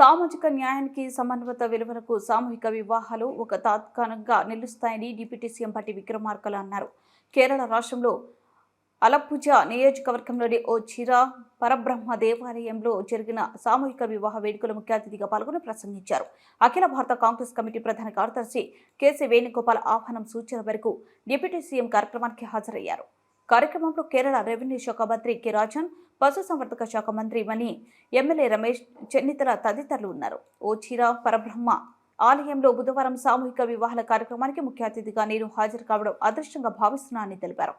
సామాజిక న్యాయానికి సమన్వత విలువలకు సామూహిక వివాహాలు ఒక తాత్కాలికంగా నిలుస్తాయని డిప్యూటీ సీఎం పట్టి విక్రమార్కలు అన్నారు. కేరళ రాష్ట్రంలో అలప్పుజ నియోజకవర్గంలోని ఓ చిర పరబ్రహ్మ దేవాలయంలో జరిగిన సామూహిక వివాహ వేడుకలో ముఖ్య అతిథిగా పాల్గొని ప్రసంగించారు. అఖిల భారత కాంగ్రెస్ కమిటీ ప్రధాన కార్యదర్శి కేసీ వేణుగోపాల్ ఆహ్వానం సూచన వరకు డిప్యూటీ సీఎం కార్యక్రమానికి హాజరయ్యారు. కార్యక్రమంలో కేరళ రెవెన్యూ శాఖ మంత్రి కె. రాజన్ పశుసంవర్ధక శాఖ మంత్రి మణి ఎమ్మెల్యే రమేష్ చెన్నితల తదితరులు ఉన్నారు. ఓ చీర పరబ్రహ్మ ఆలయంలో బుధవారం సామూహిక వివాహాల కార్యక్రమానికి ముఖ్య అతిథిగా నేను హాజరు కావడం అదృష్టంగా భావిస్తున్నానని తెలిపారు.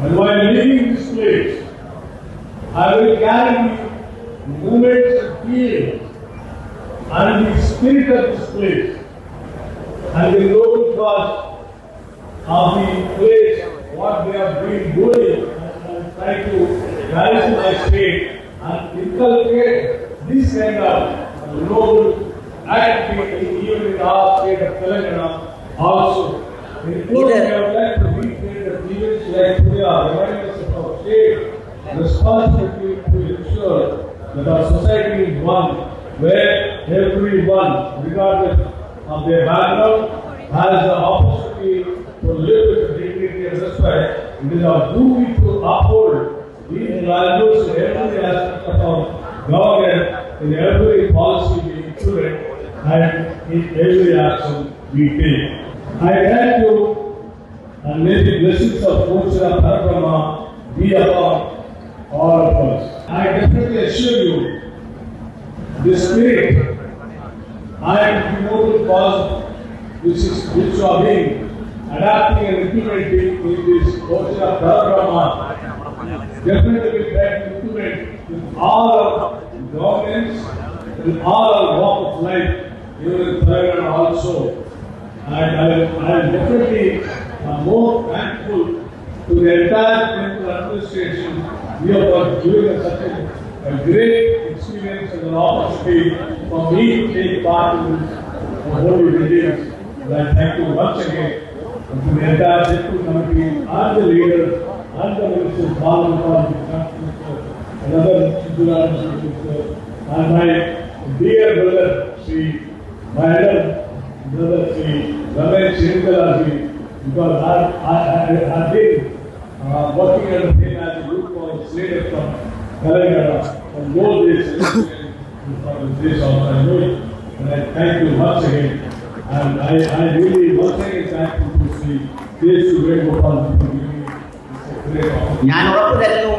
And while leaving this place, I will carry moments of feeling and the spirit of this place and the noble cause of the place, what they have been doing and try to rise my state and inculcate this kind of noble activity even in our state of Telangana also. In closing, I would like to like today are us of state responsibility to ensure that our society is one where everyone, regardless of their background, has the opportunity to live with dignity and respect. It is our duty to uphold these values in every aspect of our government, in every policy we implement, and in every action we take. I thank you and may the blessings of Purusha Parabrahma be upon all of us. I definitely assure you, the spirit and the noble cause which is which you are being adapting and implementing in this Purusha Parabrahma definitely will try to implement in all our governments, in all our walk of life, even in Telangana also. And I, I am definitely uh, more thankful to the entire temple administration here for giving us such a, a great experience and an opportunity for me to take part in this holy meetings. And I thank you once again to the entire temple committee and the leaders and the ministers, Balaam, and other institutions, and my dear brother, Sri, my elder brother Sri Ramesh Srinivasji, because I, I, I, I've been uh, working under him as a group called Slater from Telangana from those days. From this also I know it. And I thank you once again. And I, I really once again thankful to Sri K. Suvegopal for giving me this great opportunity. ഞാൻ ഉറപ്പു തരുന്നു